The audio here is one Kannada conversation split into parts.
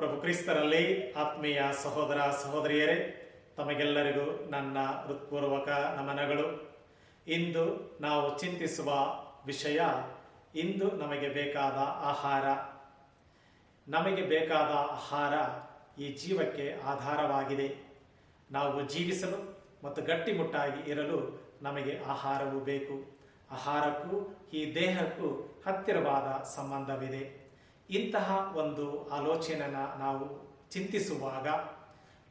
ಪ್ರಭು ಕ್ರಿಸ್ತರಲ್ಲಿ ಆತ್ಮೀಯ ಸಹೋದರ ಸಹೋದರಿಯರೇ, ತಮಗೆಲ್ಲರಿಗೂ ನನ್ನ ಹೃತ್ಪೂರ್ವಕ ನಮನಗಳು. ಇಂದು ನಾವು ಚಿಂತಿಸುವ ವಿಷಯ ಇಂದು ನಮಗೆ ಬೇಕಾದ ಆಹಾರ. ನಮಗೆ ಬೇಕಾದ ಆಹಾರ ಈ ಜೀವಕ್ಕೆ ಆಧಾರವಾಗಿದೆ. ನಾವು ಜೀವಿಸಲು ಮತ್ತು ಗಟ್ಟಿಮುಟ್ಟಾಗಿ ಇರಲು ನಮಗೆ ಆಹಾರವೂ ಬೇಕು. ಆಹಾರಕ್ಕೂ ಈ ದೇಹಕ್ಕೂ ಹತ್ತಿರವಾದ ಸಂಬಂಧವಿದೆ. ಇಂತಹ ಒಂದು ಆಲೋಚನೆನ ನಾವು ಚಿಂತಿಸುವಾಗ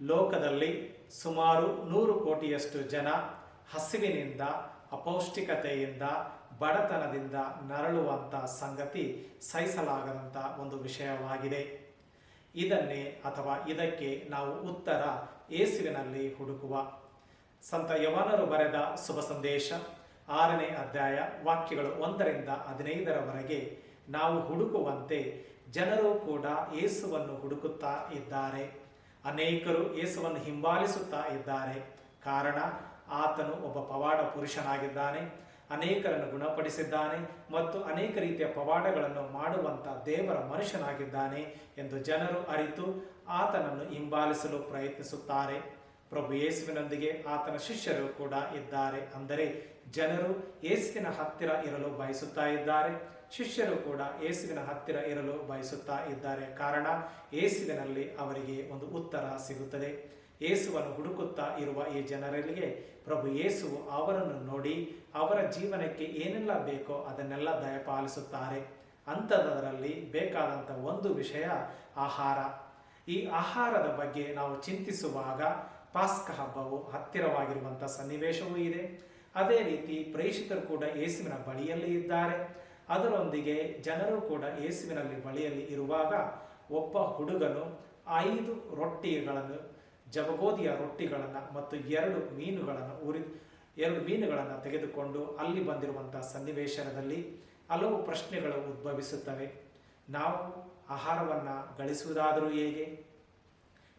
ಲೋಕದಲ್ಲಿ ಸುಮಾರು ನೂರು ಕೋಟಿಯಷ್ಟು ಜನ ಹಸಿವಿನಿಂದ, ಅಪೌಷ್ಟಿಕತೆಯಿಂದ, ಬಡತನದಿಂದ ನರಳುವಂಥ ಸಂಗತಿ ಸಹಿಸಲಾಗದಂಥ ಒಂದು ವಿಷಯವಾಗಿದೆ. ಇದನ್ನೇ ಅಥವಾ ಇದಕ್ಕೆ ನಾವು ಉತ್ತರ ಏಸುವಿನಲ್ಲಿ ಹುಡುಕುವ. ಸಂತ ಯವನರು ಬರೆದ ಶುಭ ಸಂದೇಶ ಆರನೇ ಅಧ್ಯಾಯ ವಾಕ್ಯಗಳು ಒಂದರಿಂದ ಹದಿನೈದರವರೆಗೆ ನಾವು ಹುಡುಕುವಂತೆ ಜನರು ಕೂಡ ಏಸುವನ್ನು ಹುಡುಕುತ್ತಾ ಇದ್ದಾರೆ. ಅನೇಕರು ಏಸುವನ್ನು ಹಿಂಬಾಲಿಸುತ್ತಾ ಇದ್ದಾರೆ. ಕಾರಣ, ಆತನು ಒಬ್ಬ ಪವಾಡ ಪುರುಷನಾಗಿದ್ದಾನೆ. ಅನೇಕರನ್ನು ಗುಣಪಡಿಸಿದ್ದಾನೆ ಮತ್ತು ಅನೇಕ ರೀತಿಯ ಪವಾಡಗಳನ್ನು ಮಾಡುವಂತ ದೇವರ ಮನುಷ್ಯನಾಗಿದ್ದಾನೆ ಎಂದು ಜನರು ಅರಿತು ಆತನನ್ನು ಹಿಂಬಾಲಿಸಲು ಪ್ರಯತ್ನಿಸುತ್ತಾರೆ. ಪ್ರಭು ಯೇಸುವಿನೊಂದಿಗೆ ಆತನ ಶಿಷ್ಯರು ಕೂಡ ಇದ್ದಾರೆ. ಅಂದರೆ ಜನರು ಯೇಸುವಿನ ಹತ್ತಿರ ಇರಲು ಬಯಸುತ್ತಾ ಇದ್ದಾರೆ. ಶಿಷ್ಯರು ಕೂಡ ಯೇಸುವಿನ ಹತ್ತಿರ ಇರಲು ಬಯಸುತ್ತಾ ಇದ್ದಾರೆ. ಕಾರಣ ಯೇಸುವಿನಲ್ಲಿ ಅವರಿಗೆ ಒಂದು ಉತ್ತರ ಸಿಗುತ್ತದೆ. ಯೇಸುವನ್ನು ಹುಡುಕುತ್ತಾ ಇರುವ ಈ ಜನರಲ್ಲಿಗೆ ಪ್ರಭು ಯೇಸುವು ಅವರನ್ನು ನೋಡಿ ಅವರ ಜೀವನಕ್ಕೆ ಏನೆಲ್ಲ ಬೇಕೋ ಅದನ್ನೆಲ್ಲ ದಯಪಾಲಿಸುತ್ತಾರೆ. ಅಂಥದರಲ್ಲಿ ಬೇಕಾದಂಥ ಒಂದು ವಿಷಯ ಆಹಾರ. ಈ ಆಹಾರದ ಬಗ್ಗೆ ನಾವು ಚಿಂತಿಸುವಾಗ ಪಾಸ್ಕ ಹಬ್ಬವು ಹತ್ತಿರವಾಗಿರುವಂಥ ಸನ್ನಿವೇಶವೂ ಇದೆ. ಅದೇ ರೀತಿ ಪ್ರೇಷಿತರು ಕೂಡ ಯೇಸುವಿನ ಬಳಿಯಲ್ಲಿ ಇದ್ದಾರೆ. ಅದರೊಂದಿಗೆ ಜನರು ಕೂಡ ಯೇಸುವಿನಲ್ಲಿ ಬಳಿಯಲ್ಲಿ ಇರುವಾಗ ಒಬ್ಬ ಹುಡುಗನು ಐದು ರೊಟ್ಟಿಗಳನ್ನು ಜಬಗೋದಿಯ ರೊಟ್ಟಿಗಳನ್ನು ಮತ್ತು ಎರಡು ಮೀನುಗಳನ್ನು ಉರಿ, ಎರಡು ಮೀನುಗಳನ್ನು ತೆಗೆದುಕೊಂಡು ಅಲ್ಲಿ ಬಂದಿರುವಂಥ ಸನ್ನಿವೇಶನದಲ್ಲಿ ಹಲವು ಪ್ರಶ್ನೆಗಳು ಉದ್ಭವಿಸುತ್ತವೆ. ನಾವು ಆಹಾರವನ್ನು ಗಳಿಸುವುದಾದರೂ ಹೇಗೆ?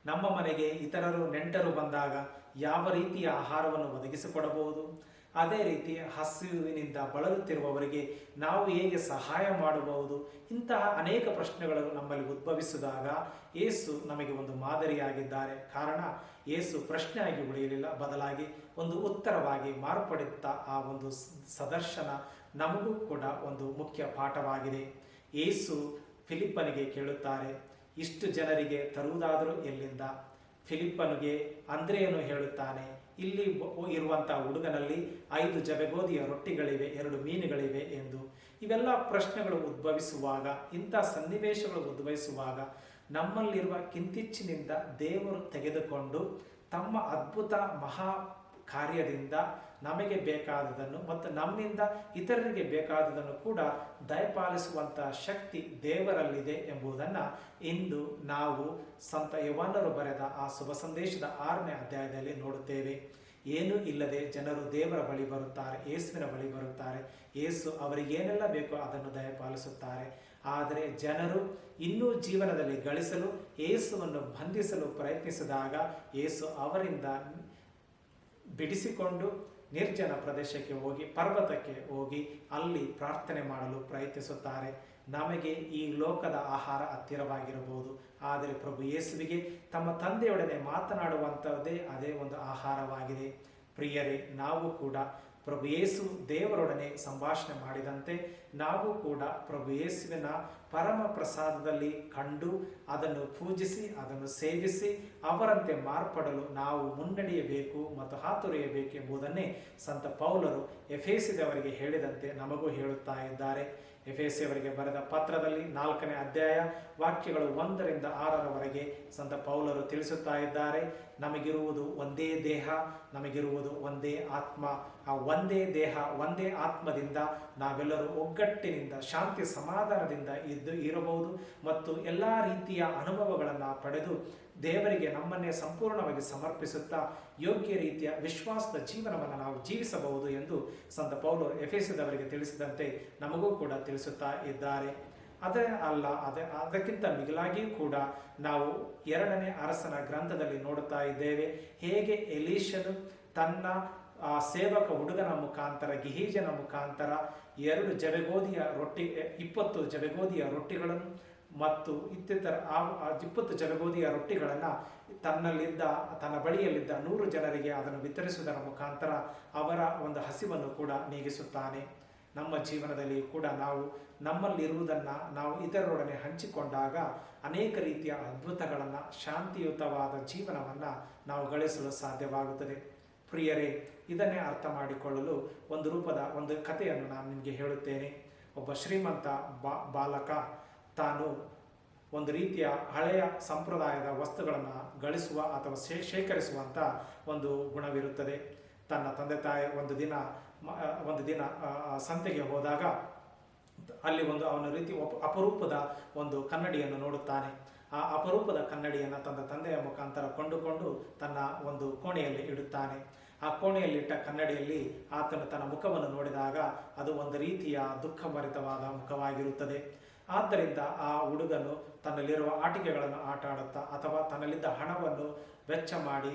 ನಮ್ಮ ಮನೆಗೆ ಇತರರು ನೆಂಟರು ಬಂದಾಗ ಯಾವ ರೀತಿಯ ಆಹಾರವನ್ನು ಒದಗಿಸಿಕೊಡಬಹುದು? ಅದೇ ರೀತಿ ಹಸಿವಿನಿಂದ ಬಳಲುತ್ತಿರುವವರಿಗೆ ನಾವು ಹೇಗೆ ಸಹಾಯ ಮಾಡಬಹುದು? ಇಂತಹ ಅನೇಕ ಪ್ರಶ್ನೆಗಳು ನಮ್ಮಲ್ಲಿ ಉದ್ಭವಿಸಿದಾಗ ಏಸು ನಮಗೆ ಒಂದು ಮಾದರಿಯಾಗಿದ್ದಾರೆ. ಕಾರಣ, ಏಸು ಪ್ರಶ್ನೆಯಾಗಿ ಉಳಿಯಲಿಲ್ಲ. ಬದಲಾಗಿ ಒಂದು ಉತ್ತರವಾಗಿ ಮಾರ್ಪಡುತ್ತಾ ಆ ಒಂದು ಸದರ್ಶನ ನಮಗೂ ಕೂಡ ಒಂದು ಮುಖ್ಯ ಪಾಠವಾಗಿದೆ. ಏಸು ಫಿಲಿಪ್ಪನಿಗೆ ಕೇಳುತ್ತಾರೆ ಇಷ್ಟು ಜನರಿಗೆ ತರುವುದಾದರೂ ಎಲ್ಲಿಂದ? ಫಿಲಿಪ್ಪನಿಗೆ ಅಂದ್ರೆಯನ್ನು ಹೇಳುತ್ತಾನೆ, ಇಲ್ಲಿ ಇರುವಂತಹ ಹುಡುಗನಲ್ಲಿ ಐದು ಜವೆಗೋದಿಯ ರೊಟ್ಟಿಗಳಿವೆ, ಎರಡು ಮೀನುಗಳಿವೆ ಎಂದು. ಇವೆಲ್ಲ ಪ್ರಶ್ನೆಗಳು ಉದ್ಭವಿಸುವಾಗ, ಇಂಥ ಸನ್ನಿವೇಶಗಳು ಉದ್ಭವಿಸುವಾಗ ನಮ್ಮಲ್ಲಿರುವ ಕಿಂತಿಚ್ಚಿನಿಂದ ದೇವರು ತೆಗೆದುಕೊಂಡು ತಮ್ಮ ಅದ್ಭುತ ಮಹಾ ಕಾರ್ಯದಿಂದ ನಮಗೆ ಬೇಕಾದದನ್ನು ಮತ್ತು ನಮ್ಮಿಂದ ಇತರರಿಗೆ ಬೇಕಾದದನ್ನು ಕೂಡ ದಯಪಾಲಿಸುವಂಥ ಶಕ್ತಿ ದೇವರಲ್ಲಿದೆ ಎಂಬುದನ್ನು ಇಂದು ನಾವು ಸಂತ ಯವನರು ಬರೆದ ಆ ಶುಭ ಸಂದೇಶದ ಆರನೇ ಅಧ್ಯಾಯದಲ್ಲಿ ನೋಡುತ್ತೇವೆ. ಏನೂ ಇಲ್ಲದೆ ಜನರು ದೇವರ ಬಳಿ ಬರುತ್ತಾರೆ, ಯೇಸುವಿನ ಬಳಿ ಬರುತ್ತಾರೆ. ಯೇಸು ಅವರಿಗೆ ಏನೆಲ್ಲ ಬೇಕೋ ಅದನ್ನು ದಯಪಾಲಿಸುತ್ತಾರೆ. ಆದರೆ ಜನರು ಇನ್ನೂ ಜೀವನದಲ್ಲಿ ಗಳಿಸಲು, ಯೇಸುವನ್ನು ಬಂಧಿಸಲು ಪ್ರಯತ್ನಿಸಿದಾಗ ಯೇಸು ಅವರಿಂದ ಬಿಡಿಸಿಕೊಂಡು ನಿರ್ಜನ ಪ್ರದೇಶಕ್ಕೆ ಹೋಗಿ, ಪರ್ವತಕ್ಕೆ ಹೋಗಿ ಅಲ್ಲಿ ಪ್ರಾರ್ಥನೆ ಮಾಡಲು ಪ್ರಯತ್ನಿಸುತ್ತಾರೆ. ನಮಗೆ ಈ ಲೋಕದ ಆಹಾರ ಹತ್ತಿರವಾಗಿರಬಹುದು. ಆದರೆ ಪ್ರಭು ಯೇಸುವಿಗೆ ತಮ್ಮ ತಂದೆಯೊಡನೆ ಮಾತನಾಡುವಂಥದ್ದೇ ಅದೇ ಒಂದು ಆಹಾರವಾಗಿದೆ. ಪ್ರಿಯರೇ, ನಾವು ಕೂಡ ಪ್ರಭು ಯೇಸು ದೇವರೊಡನೆ ಸಂಭಾಷಣೆ ಮಾಡಿದಂತೆ ನಾವು ಕೂಡ ಪ್ರಭು ಯೇಸುವಿನ ಪರಮ ಪ್ರಸಾದದಲ್ಲಿ ಕಂಡು ಅದನ್ನು ಪೂಜಿಸಿ, ಅದನ್ನು ಸೇವಿಸಿ, ಅವರಂತೆ ಮಾರ್ಪಡಲು ನಾವು ಮುನ್ನಡೆಯಬೇಕು ಮತ್ತು ಹಾತೊರೆಯಬೇಕು ಎಂಬುದನ್ನೇ ಸಂತ ಪೌಲರು ಎಫೇಸಿದವರಿಗೆ ಹೇಳಿದಂತೆ ನಮಗೂ ಹೇಳುತ್ತಾ ಇದ್ದಾರೆ. ಎಫೆಸಿಯವರಿಗೆ ಬರೆದ ಪತ್ರದಲ್ಲಿ ನಾಲ್ಕನೇ ಅಧ್ಯಾಯ, ವಾಕ್ಯಗಳು ಒಂದರಿಂದ ಆರರವರೆಗೆ ಸಂತ ಪೌಲರು ತಿಳಿಸುತ್ತಾ ಇದ್ದಾರೆ. ನಮಗಿರುವುದು ಒಂದೇ ದೇಹ, ನಮಗಿರುವುದು ಒಂದೇ ಆತ್ಮ. ಆ ಒಂದೇ ದೇಹ, ಒಂದೇ ಆತ್ಮದಿಂದ ನಾವೆಲ್ಲರೂ ಒಗ್ಗಟ್ಟಿನಿಂದ, ಶಾಂತಿ ಸಮಾಧಾನದಿಂದ ಇದ್ದು ಇರಬಹುದು ಮತ್ತು ಎಲ್ಲ ರೀತಿಯ ಅನುಭವಗಳನ್ನು ಪಡೆದು ದೇವರಿಗೆ ನಮ್ಮನ್ನೇ ಸಂಪೂರ್ಣವಾಗಿ ಸಮರ್ಪಿಸುತ್ತಾ ಯೋಗ್ಯ ರೀತಿಯ ವಿಶ್ವಾಸದ ಜೀವನವನ್ನು ನಾವು ಜೀವಿಸಬಹುದು ಎಂದು ಸಂತ ಪೌಲು ಎಫೆಸಿದವರಿಗೆ ತಿಳಿಸಿದಂತೆ ನಮಗೂ ಕೂಡ ತಿಳಿಸುತ್ತಾ ಇದ್ದಾರೆ. ಅದೇ ಅಲ್ಲ, ಅದೇ, ಅದಕ್ಕಿಂತ ಮಿಗಿಲಾಗಿಯೂ ಕೂಡ ನಾವು ಎರಡನೇ ಅರಸನ ಗ್ರಂಥದಲ್ಲಿ ನೋಡುತ್ತಾ ಇದ್ದೇವೆ. ಹೇಗೆ ಎಲೀಶನು ತನ್ನ, ಆ, ಸೇವಕ ಹುಡುಗನ ಮುಖಾಂತರ, ಗಿಹೀಜನ ಮುಖಾಂತರ ಎರಡು ಜವೆಗೋದಿಯ ರೊಟ್ಟಿ, ಇಪ್ಪತ್ತು ಜವೆಗೋದಿಯ ರೊಟ್ಟಿಗಳನ್ನು ಮತ್ತು ಇತ್ತಿತರ ಆ ಇಪ್ಪತ್ತು ಜಲಗೋದಿಯ ರೊಟ್ಟಿಗಳನ್ನು ತನ್ನಲ್ಲಿದ್ದ, ತನ್ನ ಬಳಿಯಲ್ಲಿದ್ದ ನೂರು ಜನರಿಗೆ ಅದನ್ನು ವಿತರಿಸುವುದರ ಮುಖಾಂತರ ಅವರ ಒಂದು ಹಸಿವನ್ನು ಕೂಡ ನೀಗಿಸುತ್ತಾನೆ. ನಮ್ಮ ಜೀವನದಲ್ಲಿ ಕೂಡ ನಾವು ನಮ್ಮಲ್ಲಿರುವುದನ್ನು ನಾವು ಇತರರೊಡನೆ ಹಂಚಿಕೊಂಡಾಗ ಅನೇಕ ರೀತಿಯ ಅದ್ಭುತಗಳನ್ನು, ಶಾಂತಿಯುತವಾದ ಜೀವನವನ್ನು ನಾವು ಗಳಿಸಲು ಸಾಧ್ಯವಾಗುತ್ತದೆ. ಪ್ರಿಯರೇ, ಇದನ್ನೇ ಅರ್ಥ ಮಾಡಿಕೊಳ್ಳಲು ಒಂದು ರೂಪದ ಒಂದು ಕಥೆಯನ್ನು ನಾನು ನಿಮಗೆ ಹೇಳುತ್ತೇನೆ. ಒಬ್ಬ ಶ್ರೀಮಂತ ಬಾ, ಬಾಲಕ ತಾನು ಒಂದು ರೀತಿಯ ಹಳೆಯ ಸಂಪ್ರದಾಯದ ವಸ್ತುಗಳನ್ನು ಗಳಿಸುವ ಅಥವಾ ಶೇ ಶೇಖರಿಸುವಂಥ ಒಂದು ಗುಣವಿರುತ್ತದೆ. ತನ್ನ ತಂದೆ ತಾಯಿ ಒಂದು ದಿನ ಒಂದು ದಿನ ಸಂತೆಗೆ ಹೋದಾಗ ಅಲ್ಲಿ ಒಂದು ಅವನ ರೀತಿ ಅಪರೂಪದ ಒಂದು ಕನ್ನಡಿಯನ್ನು ನೋಡುತ್ತಾನೆ. ಆ ಅಪರೂಪದ ಕನ್ನಡಿಯನ್ನು ತನ್ನ ತಂದೆಯ ಮುಖಾಂತರ ಕೊಂಡುಕೊಂಡು ತನ್ನ ಒಂದು ಕೋಣೆಯಲ್ಲಿ ಇಡುತ್ತಾನೆ. ಆ ಕೋಣೆಯಲ್ಲಿಟ್ಟ ಕನ್ನಡಿಯಲ್ಲಿ ಆತನು ತನ್ನ ಮುಖವನ್ನು ನೋಡಿದಾಗ ಅದು ಒಂದು ರೀತಿಯ ದುಃಖಭರಿತವಾದ ಮುಖವಾಗಿರುತ್ತದೆ. ಆದ್ದರಿಂದ ಆ ಹುಡುಗನು ತನ್ನಲ್ಲಿರುವ ಆಟಿಕೆಗಳನ್ನು ಆಟ ಆಡುತ್ತಾ ಅಥವಾ ತನ್ನಲ್ಲಿದ್ದ ಹಣವನ್ನು ವೆಚ್ಚ ಮಾಡಿ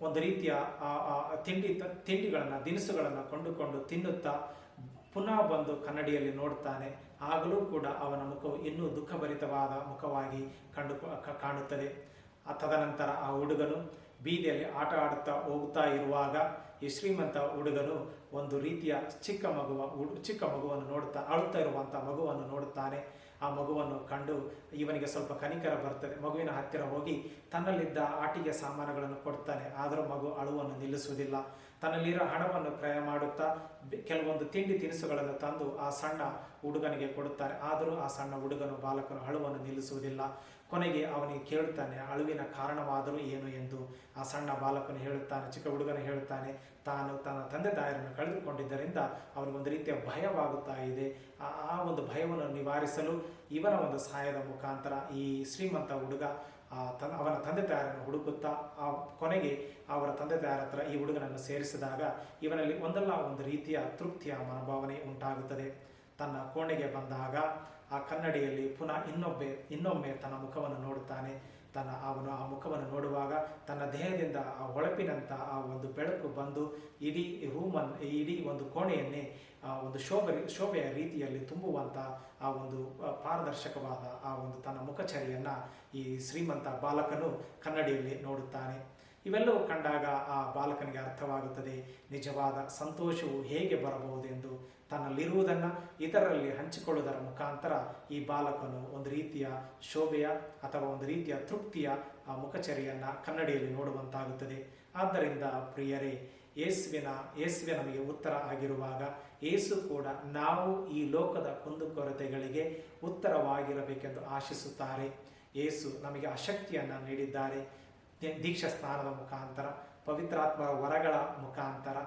ಒಂದು ರೀತಿಯ ತಿಂಡಿ ತಿಂಡಿಗಳನ್ನು, ದಿನಸುಗಳನ್ನು ಕೊಂಡುಕೊಂಡು ತಿನ್ನುತ್ತಾ ಪುನಃ ಬಂದು ಕನ್ನಡಿಯಲ್ಲಿ ನೋಡುತ್ತಾನೆ ಆಗಲೂ ಕೂಡ ಅವನ ಮುಖವು ಇನ್ನೂ ದುಃಖಭರಿತವಾದ ಮುಖವಾಗಿ ಕಂಡು ಕಾಣುತ್ತದೆ. ತದನಂತರ ಆ ಹುಡುಗನು ಬೀದಿಯಲ್ಲಿ ಆಟ ಆಡುತ್ತಾ ಹೋಗ್ತಾ ಇರುವಾಗ ಈ ಶ್ರೀಮಂತ ಹುಡುಗನು ಒಂದು ರೀತಿಯ ಚಿಕ್ಕ ಮಗುವ ಚಿಕ್ಕ ಮಗುವನ್ನು ನೋಡುತ್ತಾ, ಅಳುತ್ತಾ ಇರುವಂಥ ಮಗುವನ್ನು ನೋಡುತ್ತಾನೆ. ಆ ಮಗುವನ್ನು ಕಂಡು ಇವನಿಗೆ ಸ್ವಲ್ಪ ಕನಿಕರ ಬರ್ತದೆ. ಮಗುವಿನ ಹತ್ತಿರ ಹೋಗಿ ತನ್ನಲ್ಲಿದ್ದ ಆಟಿಗೆ ಸಾಮಾನುಗಳನ್ನು ಕೊಡ್ತಾನೆ. ಆದರೂ ಮಗು ಅಳುವನ್ನು ನಿಲ್ಲಿಸುವುದಿಲ್ಲ. ತನ್ನಲ್ಲಿರೋ ಹಣವನ್ನು ಕ್ರಯ ಮಾಡುತ್ತಾ ಕೆಲವೊಂದು ತಿಂಡಿ ತಿನಿಸುಗಳನ್ನು ತಂದು ಆ ಸಣ್ಣ ಹುಡುಗನಿಗೆ ಕೊಡುತ್ತಾನೆ ಆದರೂ ಆ ಸಣ್ಣ ಹುಡುಗನು ಬಾಲಕನು ಅಳುವನ್ನು ನಿಲ್ಲಿಸುವುದಿಲ್ಲ. ಕೊನೆಗೆ ಅವನಿಗೆ ಕೇಳುತ್ತಾನೆ, ಅಳುವಿನ ಕಾರಣವಾದರೂ ಏನು? ಎಂದು ಆ ಸಣ್ಣ ಬಾಲಕನು ಹೇಳುತ್ತಾನೆ, ಚಿಕ್ಕ ಹುಡುಗನ ಹೇಳುತ್ತಾನೆ, ತಾನು ತನ್ನ ತಂದೆ ತಾಯರನ್ನು ಕಳೆದುಕೊಂಡಿದ್ದರಿಂದ ಅವನಿಗೊಂದು ರೀತಿಯ ಭಯವಾಗುತ್ತಾ ಇದೆ. ಆ ಒಂದು ಭಯವನ್ನು ನಿವಾರಿಸಲು ಇವನ ಒಂದು ಸಹಾಯದ ಮುಖಾಂತರ ಈ ಶ್ರೀಮಂತ ಹುಡುಗ ಆ ತನ್ನ, ಅವನ ತಂದೆ ತಾಯರನ್ನು ಹುಡುಕುತ್ತಾ, ಆ ಕೊನೆಗೆ ಅವರ ತಂದೆ ತಾಯರ ಹತ್ರ ಈ ಹುಡುಗನನ್ನು ಸೇರಿಸಿದಾಗ ಇವನಲ್ಲಿ ಒಂದಲ್ಲ ಒಂದು ರೀತಿಯ ತೃಪ್ತಿಯ ಮನೋಭಾವನೆ ಉಂಟಾಗುತ್ತದೆ. ತನ್ನ ಕೋಣೆಗೆ ಬಂದಾಗ ಆ ಕನ್ನಡಿಯಲ್ಲಿ ಪುನಃ ಇನ್ನೊಬ್ಬೆ, ಇನ್ನೊಮ್ಮೆ ತನ್ನ ಮುಖವನ್ನು ನೋಡುತ್ತಾನೆ. ತನ್ನ ಅವನು ಆ ಮುಖವನ್ನು ನೋಡುವಾಗ ತನ್ನ ದೇಹದಿಂದ ಆ ಹೊಳಪಿನಂಥ ಆ ಒಂದು ಬೆಳಕು ಬಂದು ಇಡೀ ರೂಮನ್, ಇಡೀ ಒಂದು ಕೋಣೆಯನ್ನೇ, ಆ ಒಂದು ಶೋಭೆ, ಶೋಭೆಯ ರೀತಿಯಲ್ಲಿ ತುಂಬುವಂಥ ಆ ಒಂದು ಪಾರದರ್ಶಕವಾದ ಆ ಒಂದು ತನ್ನ ಮುಖಚರಿಯನ್ನು ಈ ಶ್ರೀಮಂತ ಬಾಲಕನು ಕನ್ನಡಿಯಲ್ಲಿ ನೋಡುತ್ತಾನೆ. ಇವೆಲ್ಲವೂ ಕಂಡಾಗ ಆ ಬಾಲಕನಿಗೆ ಅರ್ಥವಾಗುತ್ತದೆ, ನಿಜವಾದ ಸಂತೋಷವು ಹೇಗೆ ಬರಬಹುದೆಂದು ತನ್ನಲ್ಲಿರುವುದನ್ನು ಇತರರಲ್ಲಿ ಹಂಚಿಕೊಳ್ಳುವುದರ ಮುಖಾಂತರ ಈ ಬಾಲಕನು ಒಂದು ರೀತಿಯ ಶೋಭೆಯ ಅಥವಾ ಒಂದು ರೀತಿಯ ತೃಪ್ತಿಯ ಆ ಮುಖಚರಿಯನ್ನು ಕನ್ನಡಿಯಲ್ಲಿ ನೋಡುವಂತಾಗುತ್ತದೆ. ಆದ್ದರಿಂದ ಪ್ರಿಯರೇ, ಯೇಸುವಿನ, ಯೇಸುವೆ ನಮಗೆ ಉತ್ತರ ಆಗಿರುವಾಗ ಏಸು ಕೂಡ ನಾವು ಈ ಲೋಕದ ಕುಂದುಕೊರತೆಗಳಿಗೆ ಉತ್ತರವಾಗಿರಬೇಕೆಂದು ಆಶಿಸುತ್ತಾರೆ. ಏಸು ನಮಗೆ ಆ ಶಕ್ತಿಯನ್ನು ನೀಡಿದ್ದಾರೆ. ದೀಕ್ಷಾ ಸ್ನಾನದ ಮುಖಾಂತರ, ಪವಿತ್ರಾತ್ಮರ ವರಗಳ ಮುಖಾಂತರ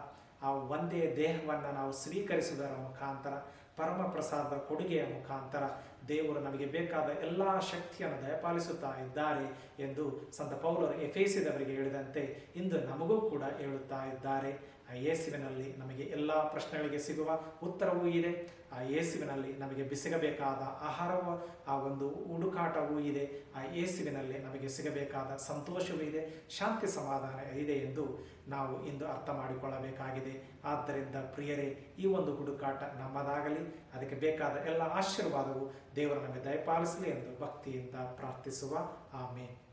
ಆ ಒಂದೇ ದೇಹವನ್ನು ನಾವು ಸ್ವೀಕರಿಸುವುದರ ಮುಖಾಂತರ ಪರಮ ಪ್ರಸಾದದ ಕೊಡುಗೆಯ ಮುಖಾಂತರ ದೇವರು ನಮಗೆ ಬೇಕಾದ ಎಲ್ಲ ಶಕ್ತಿಯನ್ನು ದಯಪಾಲಿಸುತ್ತಾ ಇದ್ದಾರೆ ಎಂದು ಸಂತ ಪೌಲರು ಎಫೇಸಿದವರಿಗೆ ಹೇಳಿದಂತೆ ಇಂದು ನಮಗೂ ಕೂಡ ಹೇಳುತ್ತಾ ಇದ್ದಾರೆ. ಯೇಸುವಿನಲ್ಲಿ ನಮಗೆ ಎಲ್ಲ ಪ್ರಶ್ನೆಗಳಿಗೆ ಸಿಗುವ ಉತ್ತರವೂ ಇದೆ. ಆ ಯೇಸುವಿನಲ್ಲಿ ನಮಗೆ ಬಿಸಿಗಬೇಕಾದ ಆಹಾರವು, ಆ ಒಂದು ಹುಡುಕಾಟವೂ ಇದೆ. ಆ ಯೇಸುವಿನಲ್ಲಿ ನಮಗೆ ಸಿಗಬೇಕಾದ ಸಂತೋಷವೂ ಇದೆ. ಶಾಂತಿ ಸಮಾಧಾನ ಇದೆ ಎಂದು ನಾವು ಇಂದು ಅರ್ಥ ಮಾಡಿಕೊಳ್ಳಬೇಕಾಗಿದೆ. ಆದ್ದರಿಂದ ಪ್ರಿಯರೇ, ಈ ಒಂದು ಹುಡುಕಾಟ ನಮ್ಮದಾಗಲಿ, ಅದಕ್ಕೆ ಬೇಕಾದ ಎಲ್ಲ ಆಶೀರ್ವಾದವು ದೇವರು ನಮಗೆ ದಯಪಾಲಿಸಲಿ ಎಂದು ಭಕ್ತಿಯಿಂದ ಪ್ರಾರ್ಥಿಸುವ. ಆಮೇಲೆ